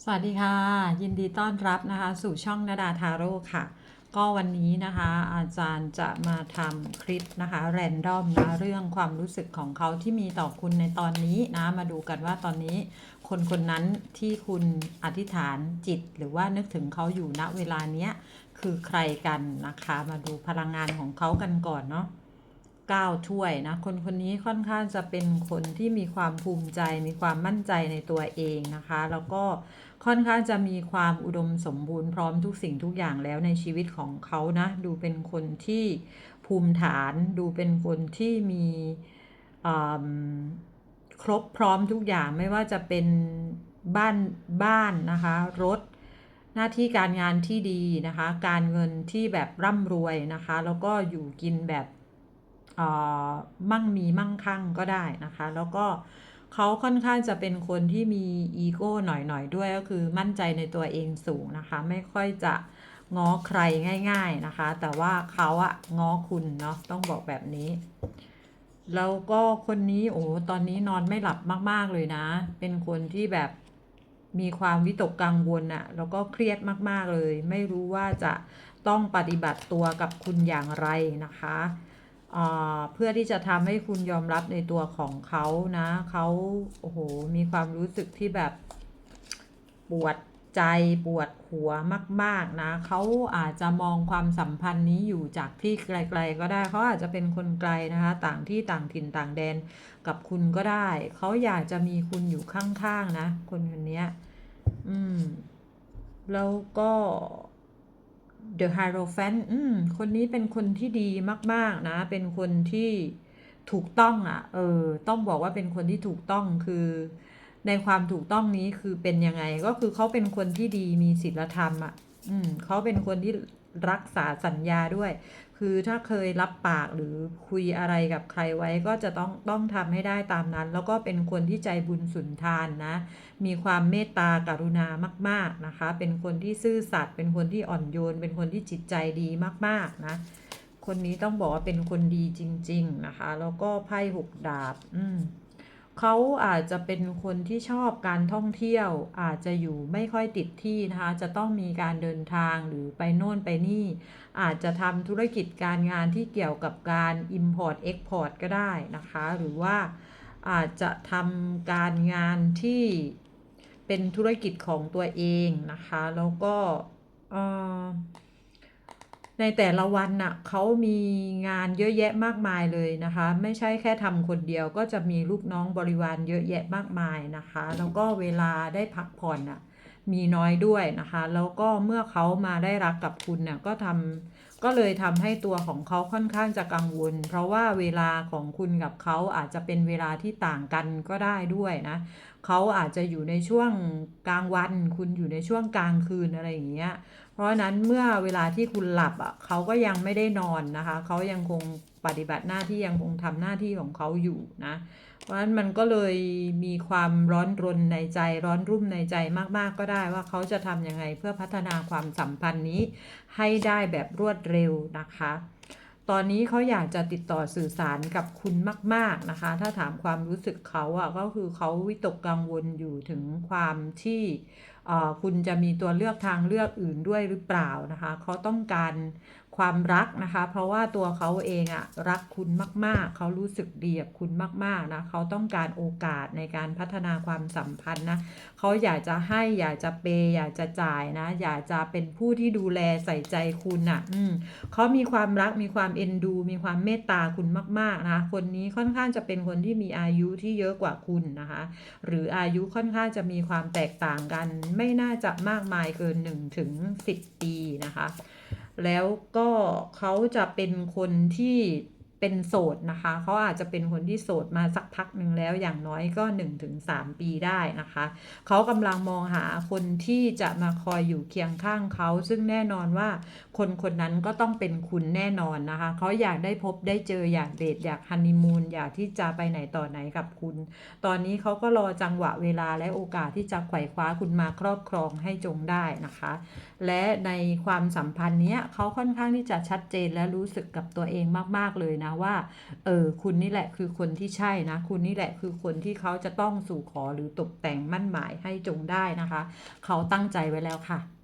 สวัสดีค่ะ ยินดีต้อนรับนะคะ สู่ช่องนาดาทาโร่ค่ะ ก็วันนี้นะคะ อาจารย์จะมาทำคลิปนะคะแรนดอมนะเรื่องความรู้สึกของเขาที่มีต่อคุณในตอนนี้นะ มาดูกันว่าตอนนี้ คนคนนั้นที่คุณอธิษฐานจิต หรือว่านึกถึงเขาอยู่ณเวลาเนี้ยคือใครกันนะคะ มาดูพลังงานของเขากันก่อนเนาะ ก้าวถ้วยนะ คนคนนี้ค่อนข้างจะเป็นคนที่มีความภูมิใจ มีความมั่นใจในตัวเองนะคะ แล้วก็ค่อนข้างจะมีความอุดมสมบูรณ์พร้อมทุกสิ่งทุกอย่างแล้วในชีวิตของเขานะ ดูเป็นคนที่ภูมิฐาน ดูเป็นคนที่มีครบพร้อมทุกอย่างไม่ว่าจะเป็นบ้านบ้านนะคะ รถหน้าที่การงานที่ดีนะคะ การเงินที่แบบร่ำรวยนะคะ แล้วก็อยู่กินแบบ มั่งมีมั่งคั่งก็ได้นะคะ แล้วก็เขาค่อนข้างจะเป็นคนที่มีอีโก้หน่อยๆด้วยก็คือมั่นใจในตัวเองสูงนะคะ ไม่ค่อยจะง้อใครง่าย ๆนะคะ แต่ว่าเขาอะง้อคุณเนาะต้องบอกแบบนี้ แล้วก็คนนี้โอ้ตอนนี้นอนไม่หลับมากๆเลยนะ เป็นคนที่แบบมีความวิตกกังวลอะแล้วก็เครียดมากๆเลย ไม่รู้ว่าจะต้องปฏิบัติตัวกับคุณอย่างไรนะคะ เพื่อที่จะทำให้คุณยอมรับในตัวของเขานะเขาโอ้โหมีความรู้สึกที่แบบปวดใจปวดหัวมาก ๆ นะเขาอาจจะมองความสัมพันธ์นี้อยู่จากที่ไกล ๆ ก็ได้เขาอาจจะเป็นคนไกลนะคะ ต่างที่ต่างถิ่นต่างแดนกับคุณก็ได้เขาอยากจะมีคุณอยู่ข้าง ๆ นะ คนคนนี้อืม แล้วก็ เดอะฮาร์โรแฟนอืมคนนี้เป็นคนที่ดีมาก ๆ นะ เป็นคนที่ถูกต้องอะ่ะ เออ ต้องบอกว่าเป็นคนที่ถูกต้องคือ ในความถูกต้องนี้คือเป็นยังไง ก็คือเขาเป็นคนที่ดีมีศีลธรรมอะ่ะ อืมเขาเป็นคนที่รักษาสัญญาด้วย คือถ้าเคยรับปากหรือคุยอะไรกับใครไว้ก็จะต้องต้องทำให้ได้ตามนั้น แล้วก็เป็นคนที่ใจบุญสุนทานนะ มีความเมตตากรุณามาก ๆนะคะ เป็นคนที่ซื่อสัตย์เป็นคนที่อ่อนโยน เป็นคนที่จิตใจดีมากๆนะ คนนี้ต้องบอกว่าเป็นคนดีจริง ๆนะคะ แล้วก็ไพ่หกดาบ อืม เขาอาจจะเป็นคนที่ชอบการท่องเที่ยว อาจจะอยู่ไม่ค่อยติดที่นะคะ จะต้องมีการเดินทางหรือไปโน่นไปนี่ อาจจะทำธุรกิจการงานที่เกี่ยวกับการ Import Export ก็ได้นะคะ หรือว่าอาจจะทำการงานที่เป็นธุรกิจของตัวเองนะคะ แล้วก็ ในแต่ละวันน่ะเขามีงานเยอะแยะมากมายเลยนะคะ ไม่ใช่แค่ทำคนเดียวก็จะมีลูกน้องบริวารเยอะแยะมากมายนะคะ แล้วก็เวลาได้พักผ่อนน่ะมีน้อยด้วยนะคะ แล้วก็เมื่อเขามาได้รักกับคุณน่ะก็ทำก็เลยทำให้ตัวของเขาค่อนข้างจะกังวล เพราะว่าเวลาของคุณกับเขาอาจจะเป็นเวลาที่ต่างกันก็ได้ด้วยนะเขาอาจจะอยู่ในช่วงกลางวัน คุณอยู่ในช่วงกลางคืนอะไรอย่างเงี้ย ราะฉะนั้นเมื่อเวลาที่คุณหลับอะเขาก็ยังไม่ได้นอนนะคะเขายังคงปฏิบัติหน้าที่ยังคงทำหน้าที่ของเขาอยู่นะ เพราะฉะนั้นมันก็เลยมีความร้อนรนในใจร้อนรุ่มในใจมากๆก็ได้ว่าเขาจะทำยังไงเพื่อพัฒนาความสัมพันธ์นี้ให้ได้แบบรวดเร็วนะคะ ตอนนี้เขาอยากจะติดต่อสื่อสารกับคุณมาก ๆนะคะ ถ้าถามความรู้สึกเขาอะก็คือเขาวิตกกังวลอยู่ถึงความที่ คุณจะมีตัวเลือกทางเลือกอื่นด้วยหรือเปล่านะคะเขาต้องการ ความรักนะคะ เพราะว่าตัวเขาเองอะรักคุณมาก ๆ เขารู้สึกดีกับคุณมากๆนะเขาต้องการโอกาสในการพัฒนาความสัมพันธ์นะเขาอยากจะให้อยากจะเปย์อยากจะจ่ายนะอยากจะเป็นผู้ที่ดูแลใส่ใจคุณอะ่ะอืมเขามีความรักมีความเอ็นดู มีความเมตตาคุณมาก ๆ นะคะคนนี้ค่อนข้างจะเป็นคนที่มีอายุที่เยอะกว่าคุณนะคะ หรืออายุค่อนข้างจะมีความแตกต่างกัน ไม่น่าจะมากมายเกิน1ถึง10 ปีนะคะ แล้วก็เขาจะเป็นคนที่ เป็นโสดนะคะ เขาอาจจะเป็นคนที่โสดมาสักพักหนึ่งแล้วอย่างน้อยก็ 1-3 ปีได้นะคะ เขากำลังมองหาคนที่จะมาคอยอยู่เคียงข้างเขา ซึ่งแน่นอนว่าคนคนนั้นก็ต้องเป็นคุณแน่นอนนะคะ เขาอยากได้พบได้เจออยากเดทอยากฮันนีมูนอยากที่จะไปไหนต่อไหนกับคุณ ตอนนี้เขาก็รอจังหวะเวลาและโอกาสที่จะไขว่คว้าคุณมาครอบครองให้จงได้นะคะ และในความสัมพันธ์นี้เขาค่อนข้างที่จะชัดเจนและรู้สึกกับตัวเองมาก ๆ เลยนะว่าเออคุณนี่แหละคือคนที่ใช่นะ คุณนี่แหละคือคนที่เขาจะต้องสู่ขอหรือตกแต่งมั่นหมายให้จงได้นะคะ เขาตั้งใจไว้แล้วค่ะ